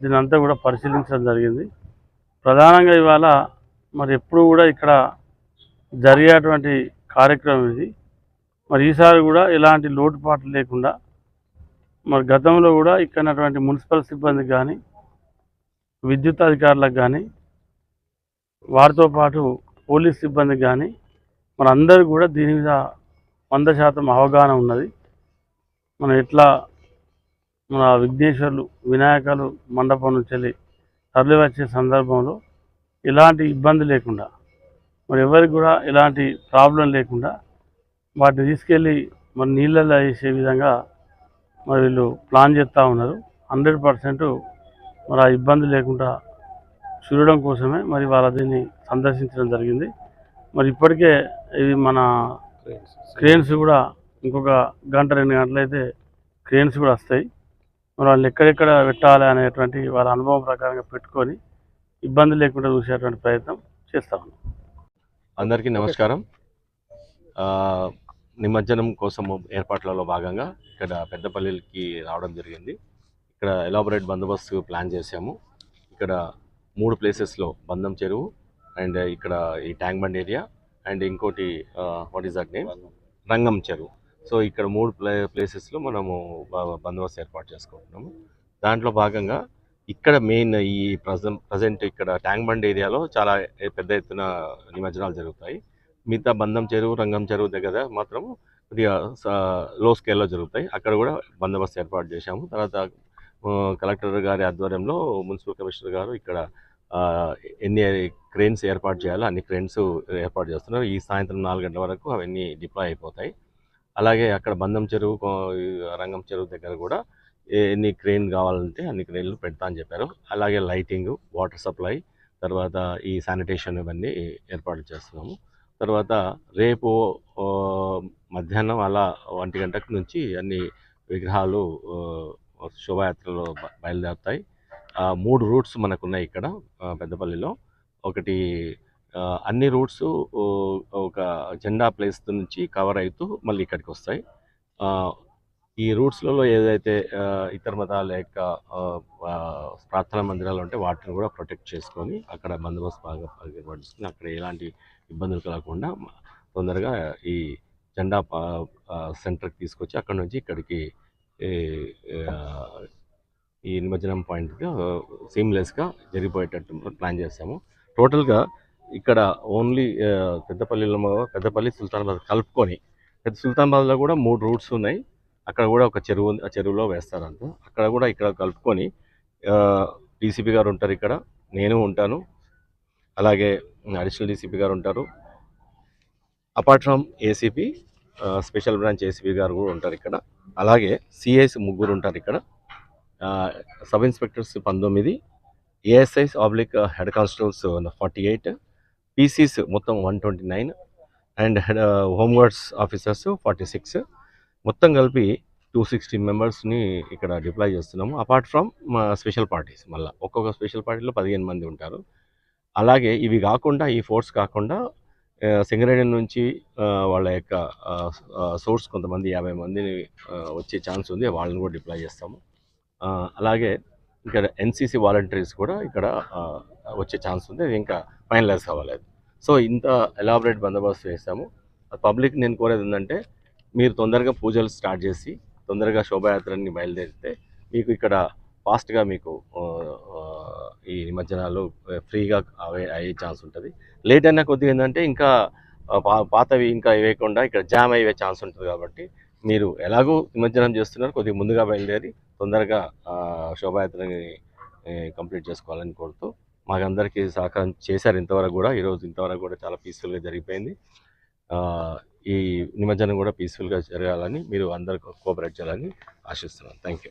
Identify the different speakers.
Speaker 1: దీని అంతా కూడా పరిశీలించడం జరిగింది. ప్రధానంగా ఇవాళ మరి ఎప్పుడు కూడా ఇక్కడ జరిగేటువంటి కార్యక్రమం ఇది. మరి ఈసారి కూడా ఎలాంటి లోటుపాట్లు లేకుండా మరి గతంలో కూడా ఇక్కడ మున్సిపల్ సిబ్బందికి కానీ విద్యుత్ అధికారులకు కానీ వారితో పాటు పోలీస్ సిబ్బందికి కానీ మన అందరూ కూడా దీని మీద వంద శాతం అవగాహన ఉన్నది. మనం ఎట్లా మన విఘ్నేశ్వర్లు వినాయకాలు మండపం నుంచి వెళ్ళి తరలి వచ్చే సందర్భంలో ఎలాంటి ఇబ్బంది లేకుండా మరి ఎవరికి కూడా ఎలాంటి ప్రాబ్లం లేకుండా వాటిని తీసుకెళ్ళి మరి నీళ్ళల్లో వేసే విధంగా మరి వీళ్ళు ప్లాన్ చేస్తూ ఉన్నారు. హండ్రెడ్ పర్సెంట్ మరి ఆ ఇబ్బంది లేకుండా చూడడం కోసమే మరి వాళ్ళ దీన్ని సందర్శించడం జరిగింది. మరి ఇప్పటికే ఇది మన క్రేన్స్ కూడా ఇంకొక గంట రెండు గంటలైతే క్రేన్స్ కూడా వస్తాయి. వాళ్ళు ఎక్కడెక్కడ పెట్టాలి అనేటువంటి వాళ్ళ అనుభవం ప్రకారంగా పెట్టుకొని ఇబ్బంది లేకుండా చూసేటువంటి ప్రయత్నం చేస్తా ఉన్నాం.
Speaker 2: అందరికీ నమస్కారం. ఆ, నిమజ్జనం కోసం ఏర్పాట్లలో భాగంగా ఇక్కడ పెద్దపల్లికి రావడం జరిగింది. ఇక్కడ ఎలాబొరేట్ బందోబస్తు ప్లాన్ చేశాము. ఇక్కడ మూడు ప్లేసెస్లో బందం చెరువు అండ్ ఇక్కడ ఈ ట్యాంక్ బండ్ ఏరియా అండ్ ఇంకోటి what is that name Rangam చెరువు. సో ఇక్కడ మూడు ప్లే ప్లేసెస్లో మనము బందోబస్తు ఏర్పాటు చేసుకుంటున్నాము. దాంట్లో భాగంగా ఇక్కడ మెయిన్ ఈ ప్రజెంట్ ప్రజెంట్ ఇక్కడ ట్యాంక్ బండ్ ఏరియాలో చాలా పెద్ద ఎత్తున నిమజ్జనాలు జరుగుతాయి. మిగతా బంధం చెరువు రంగం చెరువు దగ్గర మాత్రం కొద్దిగా లో స్కేల్లో జరుగుతాయి. అక్కడ కూడా బందోబస్తు ఏర్పాటు చేశాము. తర్వాత కలెక్టర్ గారి ఆధ్వర్యంలో మున్సిపల్ కమిషనర్ గారు ఇక్కడ ఎన్ని క్రెయిన్స్ ఏర్పాటు చేయాలో అన్ని క్రెయిన్స్ ఏర్పాటు చేస్తున్నారు. ఈ సాయంత్రం నాలుగు గంటల వరకు అవన్నీ డిప్లాయ్ అయిపోతాయి. అలాగే అక్కడ బంధం చెరువు రంగం చెరువు దగ్గర కూడా ఎన్ని క్రెయిన్ కావాలంటే అన్ని క్రెయిన్లు పెడతా అని చెప్పారు. అలాగే లైటింగ్ వాటర్ సప్లై తర్వాత ఈ శానిటేషన్ ఇవన్నీ ఏర్పాటు చేస్తున్నాము. తర్వాత రేపు మధ్యాహ్నం అలా ఒంటి గంటకు నుంచి అన్ని విగ్రహాలు శోభాయాత్రలో బయలుదేరుతాయి. ఆ, మూడు రూట్స్ మనకున్నాయి ఇక్కడ పెద్దపల్లిలో. ఒకటి అన్ని రూట్స్ ఒక జెండా ప్లేస్ నుంచి కవర్ అవుతూ మళ్ళీ ఇక్కడికి వస్తాయి. ఈ రూట్స్లలో ఏదైతే ఇతర మతాల యొక్క ప్రార్థనా మందిరాలు ఉంటే వాటిని కూడా ప్రొటెక్ట్ చేసుకొని అక్కడ బందోబస్తు బాగా పడుతుంది అక్కడ ఎలాంటి ఇబ్బందులు కలగకుండా తొందరగా ఈ జెండా సెంటర్కి తీసుకొచ్చి అక్కడ నుంచి ఇక్కడికి ఈ, ఈ నిమజ్జనం పాయింట్గా సీమ్లెస్గా జరిగిపోయేటట్టు ప్లాన్ చేస్తాము టోటల్గా ఇక్కడ ఓన్లీ పెద్దపల్లిలో మా- పెద్దపల్లి సుల్తానాబాద్ కలుపుకొని పెద్ద సుల్తానాబాద్లో కూడా మూడు రూట్స్ ఉన్నాయి. అక్కడ కూడా ఒక చెరువు ఉంది ఆ చెరువులో వేస్తారంట. అక్కడ కూడా ఇక్కడ కలుపుకొని డీసీపీ గారు ఉంటారు ఇక్కడ నేను ఉంటాను. అలాగే అడిషనల్ డీసీపీ గారు ఉంటారు. Apart from ACP special branch ACP garu కూడా ఉంటారు ఇక్కడ. అలాగే సిఐస్ ముగ్గురు ఉంటారు ఇక్కడ. సబ్ ఇన్స్పెక్టర్స్ పంతొమ్మిది ASIs oblique head constables forty eight PCs మొత్తం one twenty nine and head home guards officers forty six మొత్తం కలిపి టూ సిక్స్టీ మెంబర్స్ని ఇక్కడ డిప్లాయ్ చేస్తున్నాము. అపార్ట్ ఫ్రమ్ మా స్పెషల్ పార్టీస్ మళ్ళీ. ఒక్కొక్క స్పెషల్ పార్టీలో పదిహేను మంది ఉంటారు. అలాగే ఇవి కాకుండా ఈ ఫోర్స్ కాకుండా సింగరేణి నుంచి వాళ్ళ యొక్క సోర్స్ కొంతమంది యాభై మందిని వచ్చే ఛాన్స్ ఉంది. వాళ్ళని కూడా డిప్లాయ్ చేస్తాము. అలాగే ఇక్కడ ఎన్సీసీ వాలంటీర్స్ కూడా ఇక్కడ వచ్చే ఛాన్స్ ఉంది అది ఇంకా ఫైనలైజ్ అవ్వలేదు సో ఇంత ఎలాబరేట్ బందోబస్తు చేశాము. పబ్లిక్ నేను కోరేది ఏంటంటే మీరు తొందరగా పూజలు స్టార్ట్ చేసి తొందరగా శోభాయాత్రని బయలుదేరితే మీకు ఇక్కడ ఫాస్ట్గా మీకు ఈ నిమజ్జనాలు ఫ్రీగా అవే అయ్యే ఛాన్స్ ఉంటుంది. లేట్ అయినా కొద్దిగా ఏంటంటే ఇంకా పా పాతవి ఇంకా వేయకుండా ఇక్కడ జామ్ అయ్యే ఛాన్స్ ఉంటుంది కాబట్టి మీరు ఎలాగో నిమజ్జనం చేస్తున్నారు కొద్దిగా ముందుగా బయలుదేరి తొందరగా శోభాయాత్రని కంప్లీట్ చేసుకోవాలని కోరుతూ మాకందరికీ సహకారం చేశారు ఇంతవరకు కూడా. ఈరోజు ఇంతవరకు కూడా చాలా పీస్ఫుల్గా జరిగిపోయింది. ఈ నిమజ్జనం కూడా పీస్ఫుల్గా జరగాలని మీరు అందరు కోఆపరేట్ చేయాలని ఆశిస్తున్నాను. Thank you